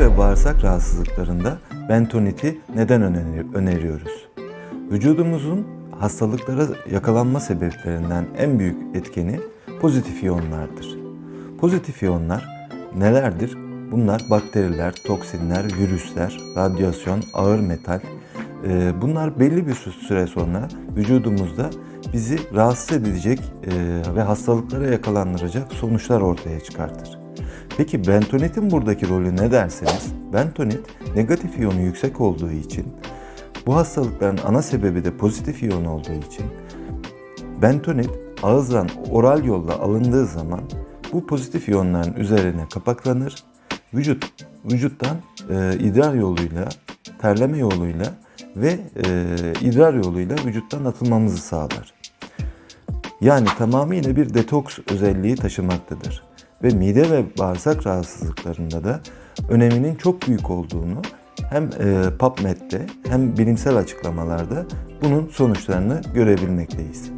ve bağırsak rahatsızlıklarında bentoniti neden öneri- öneriyoruz? Vücudumuzun hastalıklara yakalanma sebeplerinden en büyük etkeni pozitif iyonlardır. Pozitif iyonlar nelerdir? Bunlar bakteriler, toksinler, virüsler, radyasyon, ağır metal. Bunlar belli bir süre sonra vücudumuzda bizi rahatsız edecek ve hastalıklara yakalandıracak sonuçlar ortaya çıkartır. Peki bentonitin buradaki rolü ne derseniz, bentonit negatif iyonu yüksek olduğu için, bu hastalıkların ana sebebi de pozitif iyon olduğu için, bentonit ağızdan oral yolla alındığı zaman bu pozitif iyonların üzerine kapaklanır. Vücut vücuttan e, idrar yoluyla, terleme yoluyla ve e, idrar yoluyla vücuttan atılmamızı sağlar. Yani tamamıyla bir detoks özelliği taşımaktadır. Ve mide ve bağırsak rahatsızlıklarında da öneminin çok büyük olduğunu hem e, PubMed'de hem bilimsel açıklamalarda bunun sonuçlarını görebilmekteyiz.